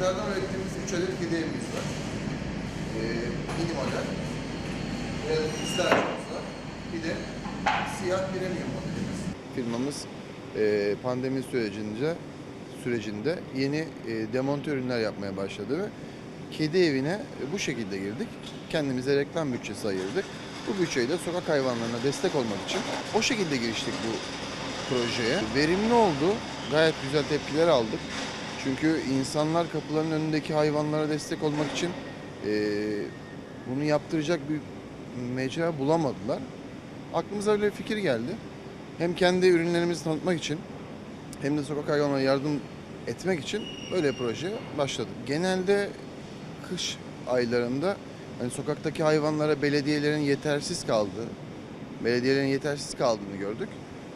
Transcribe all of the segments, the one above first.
Bunlardan ürettiğimiz 3 adet kedi evimiz var. Ee, mini model. Ve istasyonumuz var. Bir de siyah premium modelimiz. Firmamız e, pandemi sürecince sürecinde yeni e, demonte ürünler yapmaya başladı ve kedi evine bu şekilde girdik. Kendimize reklam bütçesi ayırdık. Bu bütçeyi de sokak hayvanlarına destek olmak için o şekilde giriştik bu projeye. Verimli oldu. Gayet güzel tepkiler aldık. Çünkü insanlar kapıların önündeki hayvanlara destek olmak için eee, bunu yaptıracak bir mecra bulamadılar. Aklımıza öyle bir fikir geldi. Hem kendi ürünlerimizi tanıtmak için hem de sokak hayvanlarına yardım etmek için böyle bir projeye başladık. Genelde kış aylarında hani sokaktaki hayvanlara belediyelerin yetersiz kaldığı, belediyelerin yetersiz kaldığını gördük.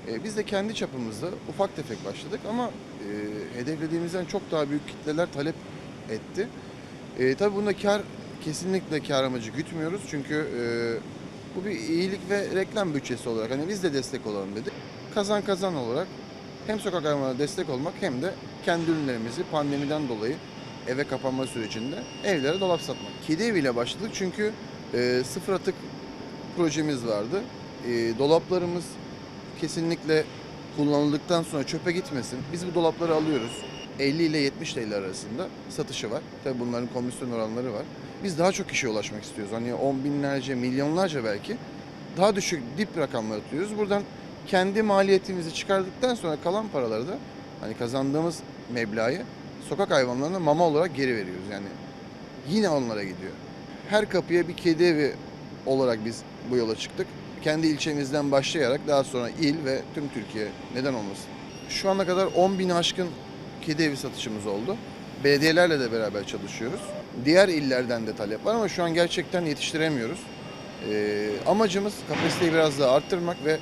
E, biz de kendi çapımızda ufak tefek başladık ama e, hedeflediğimizden çok daha büyük kitleler talep etti. E, tabii bunda kar kesinlikle kar amacı gütmüyoruz çünkü e, bu bir iyilik ve reklam bütçesi olarak hani biz de destek olalım dedik. Kazan kazan olarak hem sokak hayvanlarına destek olmak hem de kendi ürünlerimizi pandemiden dolayı eve kapanma sürecinde evlere dolap satmak. Kedi eviyle başladık çünkü e, sıfır atık projemiz vardı. E, dolaplarımız kesinlikle kullanıldıktan sonra çöpe gitmesin. Biz bu dolapları alıyoruz. 50 ile 70 TL arasında satışı var. Tabii bunların komisyon oranları var. Biz daha çok kişiye ulaşmak istiyoruz. Hani on binlerce, milyonlarca belki daha düşük dip rakamlar atıyoruz. Buradan kendi maliyetimizi çıkardıktan sonra kalan paraları da hani kazandığımız meblağı sokak hayvanlarına mama olarak geri veriyoruz. Yani yine onlara gidiyor. Her kapıya bir kedi evi olarak biz bu yola çıktık. Kendi ilçemizden başlayarak daha sonra il ve tüm Türkiye neden olmasın. Şu ana kadar 10 bin aşkın kedi evi satışımız oldu. Belediyelerle de beraber çalışıyoruz. Diğer illerden de talep var ama şu an gerçekten yetiştiremiyoruz. Ee, amacımız kapasiteyi biraz daha arttırmak ve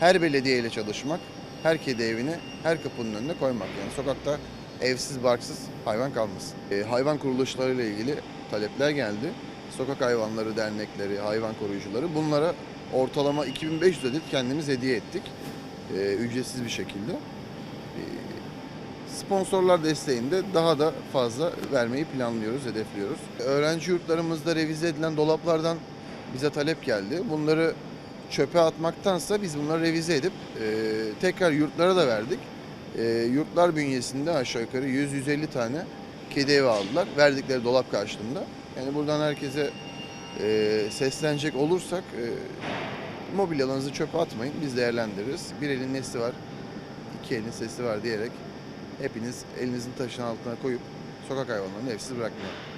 her belediye ile çalışmak, her kedi evini her kapının önüne koymak. Yani sokakta evsiz barksız hayvan kalmasın. Ee, hayvan kuruluşlarıyla ilgili talepler geldi. Sokak hayvanları dernekleri, hayvan koruyucuları bunlara ortalama 2500 adet kendimiz hediye ettik. Ee, ücretsiz bir şekilde. Ee, sponsorlar desteğinde daha da fazla vermeyi planlıyoruz, hedefliyoruz. Öğrenci yurtlarımızda revize edilen dolaplardan bize talep geldi. Bunları çöpe atmaktansa biz bunları revize edip e, tekrar yurtlara da verdik. E, yurtlar bünyesinde aşağı yukarı 100-150 tane kedi evi aldılar. Verdikleri dolap karşılığında. Yani buradan herkese e, seslenecek olursak e, mobilyalarınızı çöpe atmayın. Biz değerlendiririz. Bir elin nesi var, iki elin sesi var diyerek hepiniz elinizin taşın altına koyup sokak hayvanlarını evsiz bırakmayın.